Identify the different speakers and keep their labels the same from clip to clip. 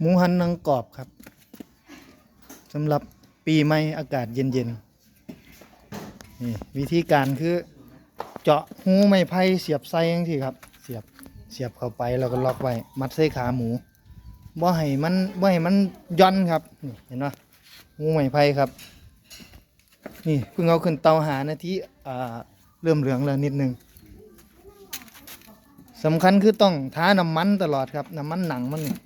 Speaker 1: หมูหันนังกรอบครับสำหรับปีใหม่อากาศเย็นๆนี่วิธีการคือเจาะหูไม้ไผ่เสียบไส้ยังที่ครับ เสียบเสียบเข้าไปแล้วก็ล็อกไว้มัดใส่ขาหมูบ่ให้มันบ่ให้มันย่อนครับนี่เห็นไหมหูไม้ไผ่ครับ นี่เพิ่งเอาขึ้นเตาหานาทีอ่าเริ่มเหลืองแล้วนิดนึงสำคัญคือต้องท้าน้ำมันตลอดครับน้ำมันหนังมันนี่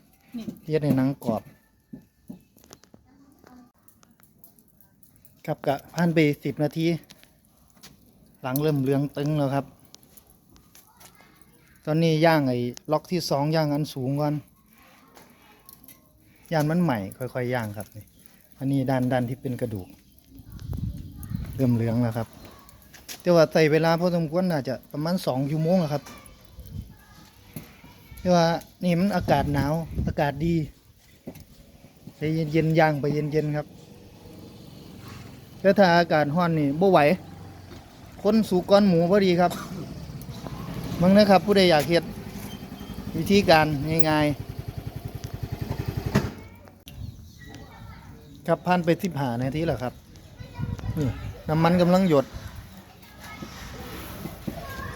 Speaker 1: เทียดให้หนังกรอบครับกะผ่านไปสิบนาที หลังเริ่มเลืองตึงแล้วครับ ตอนนี้ย่างไอ้ล็อกที่สองย่างอันสูงก่อนย่านมันใหม่ค่อยๆย่างครับนี่อันนี้ด้านด้านที่เป็นกระดูก เริ่มเหลืองแล้วครับ แต่ว่าใส่เวลาพอสมควรน่าจะประมาณสองชั่วโมงอะครับแต่ว่านี่มันอากาศหนาว อากาศดีใจเย็นๆย่างไปเย็นๆครับแต่ถ้าอากาศร้อนนี่บ่ไหวคนสูก้อนหมูพอดีครับมึงนะครับ ผู้ใดอยากเฮ็ดวิธีการง่ายๆครับพันไปสิบหานาทีแล้วครับนี่น้ำมันกำลังหยด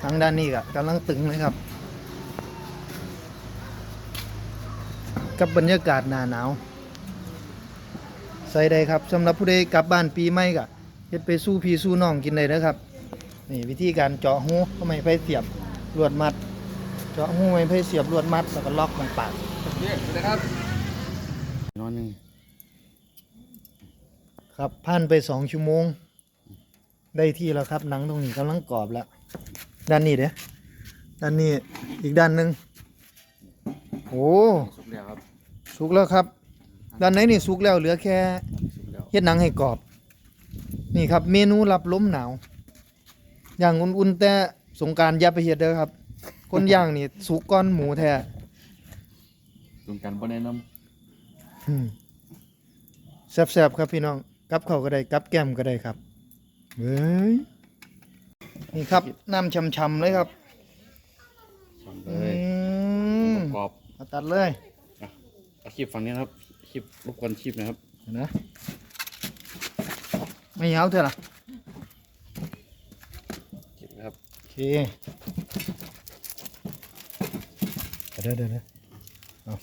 Speaker 1: ทางด้านนี้ก็กำลังตึงเลยครับ กับบรรยากาศหนาหนาวใส่ได้ครับสำหรับผู้ใดกลับบ้านปีใหม่ก็เฮ็ดไปสู้พี่สู้น้องกินได้นะครับนี่วิธีการเจาะหูเข้าไม้ไผ่เสียบลวดมัด เจาะหูไม้ไผ่เสียบลวดมัดแล้วก็ล็อกมันปาก
Speaker 2: เย้สวัสดีครับนอนหนึ่ง
Speaker 1: ครับผ่านไปสองชั่วโมง ได้ที่แล้วครับหนังตรงนี้กำลังกรอบแล้ว ด้านนี้เด้ด้านนี้อีกด้านหนึ่ง โอ้
Speaker 2: สุกแล้วครับ
Speaker 1: สุกแล้วครับ ด้านไหนนี่สุกแล้วเหลือแค่
Speaker 2: สุกแล้ว
Speaker 1: เฮ็ดหนังให้กรอบ นี่ครับ เมนูรับลมหนาว อย่างอุ่นๆแต่สงกรารอย่าไปเฮ็ดเด้อครับ คนย่างนี่สุกก้อนหมูแท้
Speaker 2: รวมกันบนแนะน
Speaker 1: อืมแซ่บๆครับพี่น้องกับข้าวก็ได้กับแก้มก็ได้ครับเฮ้ยนี่ครับน้ำช่ำๆเลยครับำ
Speaker 2: ชอนเล
Speaker 1: อื
Speaker 2: ย
Speaker 1: ม
Speaker 2: กรอบ
Speaker 1: เอาตัดเลย
Speaker 2: เอาคลิปฝั่งนี้นะครับคลิปรบกวนคลิปนะครับ
Speaker 1: เห็นนะไม่ยาวเท่าไหร่
Speaker 2: คลิปนะครับ
Speaker 1: โอเคเดี๋ยวเดี๋ยวเดี๋ยวเอา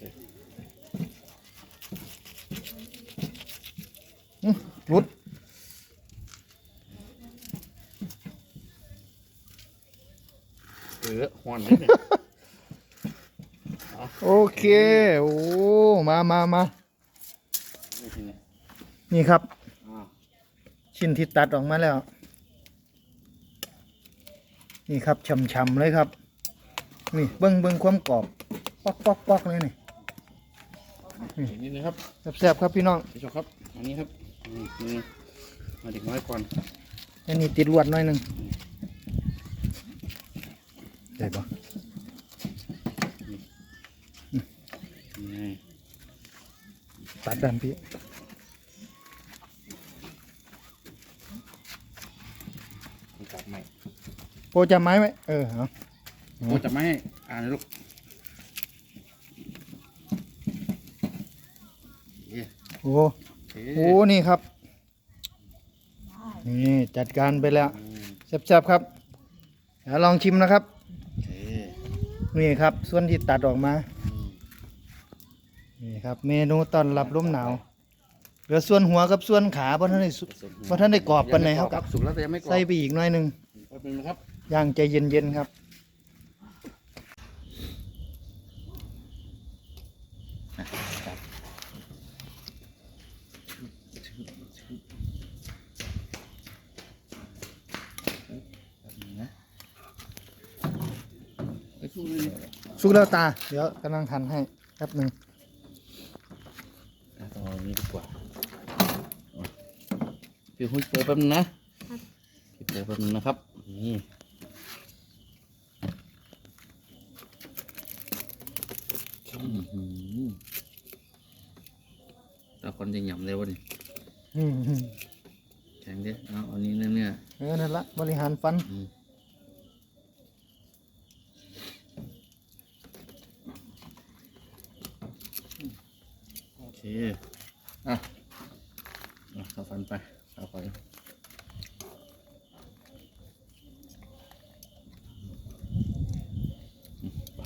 Speaker 1: อื้อรุด
Speaker 2: เออหอนนิดหนึง
Speaker 1: โอเค โอ้ มามามา
Speaker 2: นี่ทีนี้
Speaker 1: นี่ครับ
Speaker 2: อ่า
Speaker 1: ชิ้นที่ตัดออกมาแล้ว นี่ครับช่ำๆเลยครับ นี่เบิ้งเบิ้งความกรอบปอกปอกปอกเลยนี่
Speaker 2: อีกนิดนะครับ
Speaker 1: แซ่บๆครับพี่น้อง
Speaker 2: พี่ชมครับ อันนี้ครับนี่นี่มาเด็กน้อยก่อน
Speaker 1: อันนี้ติดลวดหน่อยหนึ่งได้ปะ
Speaker 2: นี่
Speaker 1: ตั ดด้านพี่
Speaker 2: มีกลับใหม่
Speaker 1: โปรจะไม้ไหมเออเอา
Speaker 2: โอ้จะไม่ให้อ่านนะลูกเย้
Speaker 1: โอ้
Speaker 2: โอเค
Speaker 1: โหนี่ครับ นี่จัดการไปแล้ว
Speaker 2: อืม
Speaker 1: แซ่บๆครับเดี๋ยวลองชิมนะครับ
Speaker 2: โอเค
Speaker 1: นี่ครับ ส่วนที่ตัดออกมา
Speaker 2: อืม
Speaker 1: นี่ครับ เมนูต้อนรับลมหนาวเหลือส่วนหัวกับส่วนขาเพราะท่านได้สุเพราะท่านได้กรอบกันไหนครับ
Speaker 2: ครับ สุกแล้วแต่ยังไม่กรอบ
Speaker 1: ใส่ไปอีกหน่อยหนึ่ง
Speaker 2: แป๊บนึงนะครับ
Speaker 1: ย่างใจเย็นๆครับ
Speaker 2: ไอ้สู้เลย
Speaker 1: สุกแล้วตา เดี๋ยวกำลังทันให้แป๊บหนึ่ง
Speaker 2: อะต้องเอาอั นนี้ดีกว่าพี่หุ้ยเปิดแป๊บนึงนะพี่เปิดแป๊บนึงนะครับ นี่อื้อหือตาคนจะหยำเลยวะนี่
Speaker 1: อืม
Speaker 2: แข็งดิเอาอันนี้เนื้อ
Speaker 1: เออนั่นละบริหารฟัน
Speaker 2: ๆอืมเค อะอะเข้าฟันไปเข้าไปอืมไป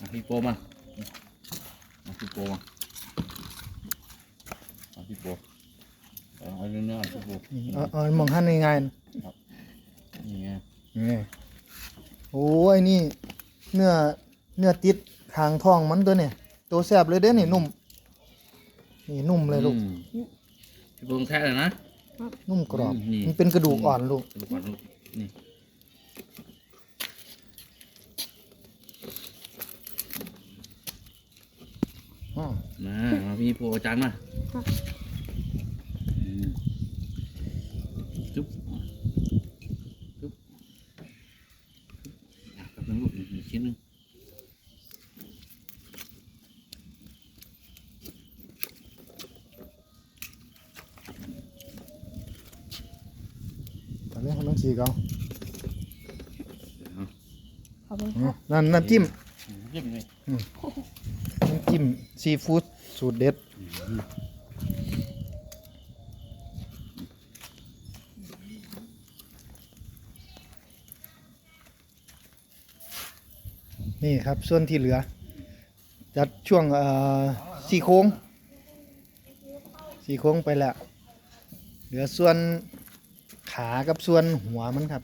Speaker 2: อะพี่โปมาอืมอะพี่โปมาอะพี่โปเอาเอาเนื้อๆพี่โป
Speaker 1: นี่เอาเอามองหันง่ายๆนะ
Speaker 2: นี่ไง
Speaker 1: นี่โอ้ยนี่ เนื้อ เนื้อติดทางท้องมันตัวเนี่ย ตัวแซ่บเลยเด้อนี่นุ่ม นี่นุ่มเลยลูก
Speaker 2: อืมพี่โปต้องแทะเลยนะ
Speaker 1: นุ่มกรอบ
Speaker 2: อืมนี่
Speaker 1: มันเป็นกระดูกอ่อนลูก
Speaker 2: กระดูกอ่อนลูกนี่
Speaker 1: อ้าว
Speaker 2: มามาพี่โปเอาจานมาอืมจุ๊บจุ๊บอะแป๊บนึงลูกอีกชิ้นหนึง
Speaker 1: ตอนนี้เขาต้อง ฉีกเอา
Speaker 2: เดี๋ยว
Speaker 3: ขอบคุณค
Speaker 1: อ๋อ
Speaker 3: รับ
Speaker 1: นั่นน้ำจิ้ม
Speaker 2: เยี่ยมเลย
Speaker 1: น้ำจิ้มซีฟู้ดสูตรเด็ดนี่ครับส่วนที่เหลือ จัดช่วงเอ่อสี่โค้งสี่โค้งไปแล้ว เหลือส่วน ขากับส่วนหัวมันครับ